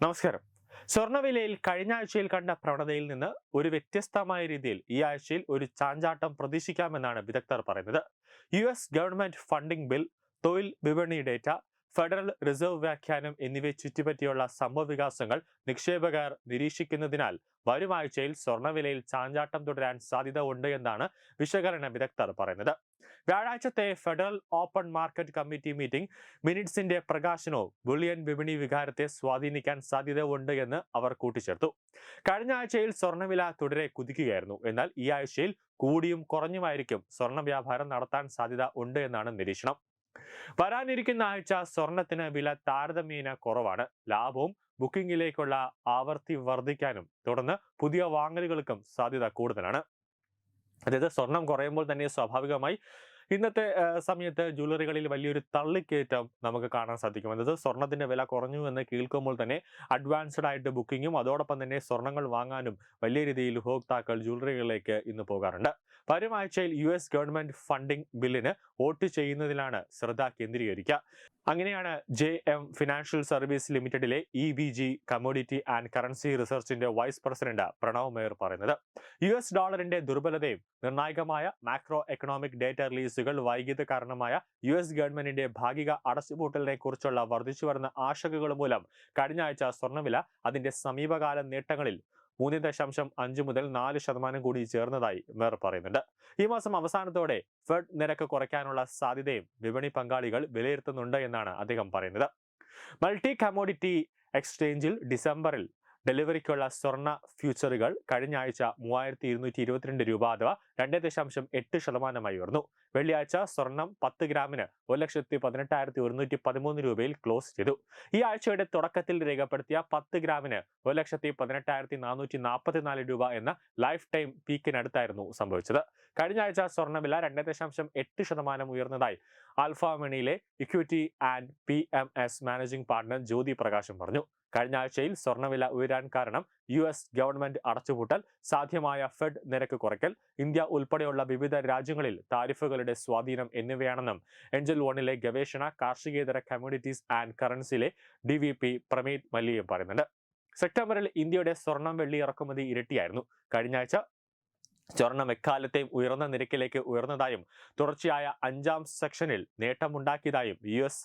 നമസ്കാരം. സ്വർണവിലയിൽ കഴിഞ്ഞ ആഴ്ചയിൽ കണ്ട പ്രവണതയിൽ നിന്ന് ഒരു വ്യത്യസ്തമായ രീതിയിൽ ഈ ആഴ്ചയിൽ ഒരു ചാഞ്ചാട്ടം പ്രതീക്ഷിക്കാമെന്നാണ് വിദഗ്ധർ പറയുന്നത്. U S government funding bill തൊഴിൽ വിപണി ഡേറ്റ ഫെഡറൽ റിസർവ് വ്യാഖ്യാനം എന്നിവയെ ചുറ്റിപ്പറ്റിയുള്ള സംഭവവികാസങ്ങൾ നിക്ഷേപകർ നിരീക്ഷിക്കുന്നതിനാൽ വരും ആഴ്ചയിൽ സ്വർണവിലയിൽ ചാഞ്ചാട്ടം തുടരാൻ സാധ്യത ഉണ്ട് എന്നാണ് വിശകലന വിദഗ്ധർ പറയുന്നത്. വ്യാഴാഴ്ചത്തെ federal open market committee meeting മിനിറ്റ്സിന്റെ പ്രകാശനവും ബുള്ളിയൻ വിപണി വികാരത്തെ സ്വാധീനിക്കാൻ സാധ്യത ഉണ്ട് എന്ന് അവർ കൂട്ടിച്ചേർത്തു. കഴിഞ്ഞ ആഴ്ചയിൽ സ്വർണവില തുടരെ കുതിക്കുകയായിരുന്നു. എന്നാൽ ഈ ആഴ്ചയിൽ കൂടിയും കുറഞ്ഞുമായിരിക്കും സ്വർണ വ്യാപാരം നടത്താൻ സാധ്യത ഉണ്ട് എന്നാണ് നിരീക്ഷണം. വരാനിരിക്കുന്ന ആഴ്ച സ്വർണത്തിന് വില താരതമ്യേന കുറവാണ്. ലാഭവും ബുക്കിംഗിലേക്കുള്ള ആവർത്തി വർദ്ധിക്കാനും തുടർന്ന് പുതിയ വാങ്ങലുകൾക്കും സാധ്യത കൂടുതലാണ്. അതായത് സ്വർണം കുറയുമ്പോൾ തന്നെ സ്വാഭാവികമായി ഇന്നത്തെ സമയത്ത് ജ്വല്ലറികളിൽ വലിയൊരു തള്ളിക്കയറ്റം നമുക്ക് കാണാൻ സാധിക്കും. എന്നത് സ്വർണത്തിന്റെ വില കുറഞ്ഞു എന്ന് കേൾക്കുമ്പോൾ തന്നെ അഡ്വാൻസ്ഡ് ആയിട്ട് ബുക്കിങ്ങും അതോടൊപ്പം തന്നെ സ്വർണങ്ങൾ വാങ്ങാനും വലിയ രീതിയിൽ ഉപഭോക്താക്കൾ ജ്വല്ലറികളിലേക്ക് ഇന്ന് പോകാറുണ്ട്. വരും ആഴ്ചയിൽ യു എസ് ഗവൺമെന്റ് ഫണ്ടിംഗ് ബില്ലിന് വോട്ട് ചെയ്യുന്നതിലാണ് ശ്രദ്ധ കേന്ദ്രീകരിക്കുക. അങ്ങനെയാണ് J M financial service ലിമിറ്റഡിലെ E B G commodity and currency റിസർച്ചിന്റെ vice president Pranav Mayer പറയുന്നത്. യു എസ് ഡോളറിന്റെ ദുർബലതയും നിർണായകമായ മാക്രോ എക്കണോമിക് ഡേറ്റ റിലീസുകൾ വൈകിയത് കാരണമായ യു എസ് ഗവൺമെന്റിന്റെ ഭാഗിക അടച്ചുപൂട്ടലിനെ കുറിച്ചുള്ള വർദ്ധിച്ചു വരുന്ന ആശങ്കകൾ മൂലം കഴിഞ്ഞ ആഴ്ച സ്വർണവില അതിന്റെ സമീപകാല നേട്ടങ്ങളിൽ മൂന്ന് ദശാംശം അഞ്ച് മുതൽ നാല് ശതമാനം കൂടി ചേർന്നതായി മേർ പറയുന്നുണ്ട്. ഈ മാസം അവസാനത്തോടെ ഫെഡ് നിരക്ക് കുറയ്ക്കാനുള്ള സാധ്യതയും വിപണി പങ്കാളികൾ വിലയിരുത്തുന്നുണ്ട് എന്നാണ് അദ്ദേഹം പറയുന്നത്. മൾട്ടി കമോഡിറ്റി എക്സ്ചേഞ്ചിൽ ഡിസംബറിൽ ഡെലിവറിക്കുള്ള സ്വർണ ഫ്യൂച്ചറുകൾ കഴിഞ്ഞ ആഴ്ച മൂവായിരത്തി ഇരുന്നൂറ്റി ഇരുപത്തിരണ്ട് രൂപ അഥവാ രണ്ട് ദശാംശം എട്ട് ശതമാനമായി ഉയർന്നു. വെള്ളിയാഴ്ച സ്വർണം പത്ത് ഗ്രാമിന് ഒരു ലക്ഷത്തി പതിനെട്ടായിരത്തി ഒരുന്നൂറ്റി പതിമൂന്ന് രൂപയിൽ ക്ലോസ് ചെയ്തു. ഈ ആഴ്ചയുടെ തുടക്കത്തിൽ രേഖപ്പെടുത്തിയ പത്ത് ഗ്രാമിന് ഒരു ലക്ഷത്തി പതിനെട്ടായിരത്തി നാനൂറ്റി നാൽപ്പത്തിനാല് രൂപ എന്ന ലൈഫ് ടൈം പീക്കിനടുത്തായിരുന്നു സംഭവിച്ചത്. കഴിഞ്ഞ ആഴ്ച സ്വർണവില രണ്ട് ദശാംശം എട്ട് ശതമാനം ഉയർന്നതായി ആൽഫാമണിയിലെ equity and P M S managing partner Jyoti Prakasham പറഞ്ഞു. കഴിഞ്ഞ ആഴ്ചയിൽ സ്വർണവില ഉയരാൻ കാരണം യു എസ് ഗവൺമെന്റ് അടച്ചുപൂട്ടൽ സാധ്യമായ ഫെഡ് നിരക്ക് കുറയ്ക്കൽ ഇന്ത്യ ഉൾപ്പെടെയുള്ള വിവിധ രാജ്യങ്ങളിൽ താരിഫുകളുടെ സ്വാധീനം എന്നിവയാണെന്നും എഞ്ചൽ വണിലെ ഗവേഷണ കാർഷികേതര കമ്മ്യൂണിറ്റീസ് ആൻഡ് കറൻസിയിലെ ഡി വി പി പ്രമീത് മല്ലിയും പറയുന്നുണ്ട്. സെപ്റ്റംബറിൽ ഇന്ത്യയുടെ സ്വർണം വെള്ളി ഇറക്കുമതി ഇരട്ടിയായിരുന്നു. കഴിഞ്ഞ ആഴ്ച സ്വർണം എക്കാലത്തെയും ഉയർന്ന നിരക്കിലേക്ക് ഉയർന്നതായും തുടർച്ചയായ അഞ്ചാം സെക്ഷനിൽ നേട്ടമുണ്ടാക്കിയതായും യു എസ്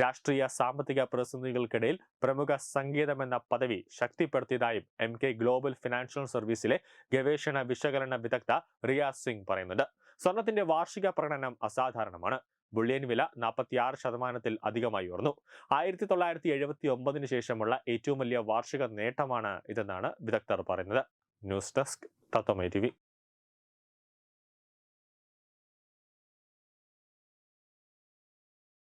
രാഷ്ട്രീയ സാമ്പത്തിക പ്രതിസന്ധികൾക്കിടയിൽ പ്രമുഖ സംഗീതം എന്ന പദവി ശക്തിപ്പെടുത്തിയതായും എം കെ ഗ്ലോബൽ ഫിനാൻഷ്യൽ സർവീസിലെ ഗവേഷണ വിശകലന വിദഗ്ധ റിയാസ് സിംഗ് പറയുന്നുണ്ട്. സ്വർണത്തിന്റെ വാർഷിക പ്രകടനം അസാധാരണമാണ്. ബുള്ളിയൻ വില നാൽപ്പത്തിയാറ് ശതമാനത്തിൽ അധികമായി ഉയർന്നു. ആയിരത്തി തൊള്ളായിരത്തി എഴുപത്തി ഒമ്പതിന് ശേഷമുള്ള ഏറ്റവും വലിയ വാർഷിക നേട്ടമാണ് ഇതെന്നാണ് വിദഗ്ധർ പറയുന്നത്. ന്യൂസ് ഡെസ്ക് തത്വമൈ ടി